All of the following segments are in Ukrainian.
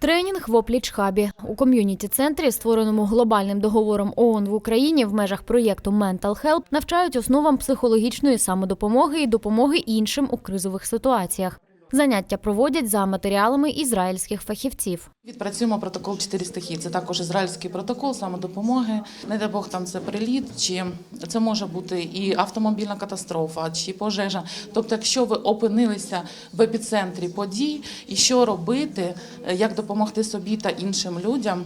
Тренінг в опліч-хабі у ком'юніті-центрі, створеному глобальним договором ООН в Україні в межах проєкту Mental Help, навчають основам психологічної самодопомоги і допомоги іншим у кризових ситуаціях. Заняття проводять за матеріалами ізраїльських фахівців. Відпрацюємо протокол 4 стихії. Це також ізраїльський протокол самодопомоги. Не дай Бог там це приліт, чи це може бути і автомобільна катастрофа, чи пожежа. Тобто, якщо ви опинилися в епіцентрі подій, і що робити, як допомогти собі та іншим людям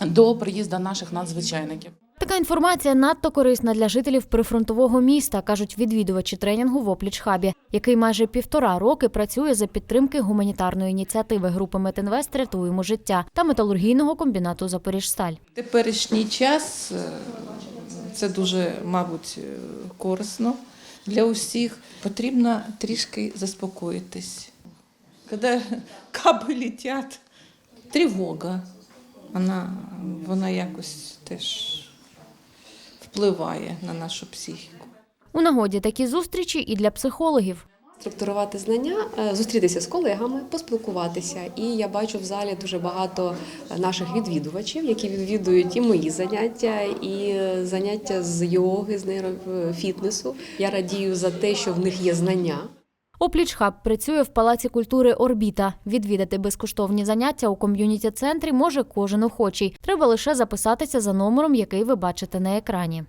до приїзду наших надзвичайників. Така інформація надто корисна для жителів прифронтового міста, кажуть відвідувачі тренінгу в опліч-хабі, який майже півтора роки працює за підтримки гуманітарної ініціативи групи Метинвест Рятуємо життя та металургійного комбінату Запоріжсталь. Теперішній час е, це дуже, мабуть, е, корисно для усіх. Потрібно трішки заспокоїтись. Коли каби летять, тривога, вона, вона якось теж впливає на нашу психіку. У нагоді такі зустрічі і для психологів. структурувати знання, е, зустрітися з колегами, поспілкуватися. І я бачу в залі дуже багато наших відвідувачів, які відвідують і мої заняття, і заняття з йоги, з нейрофітнесу. Я радію за те, що в них є знання. Опліч-хаб працює в Палаці культури Орбіта. Відвідати безкоштовні заняття у ком'юніті-центрі може кожен охочий. Треба лише записатися за номером, який ви бачите на екрані.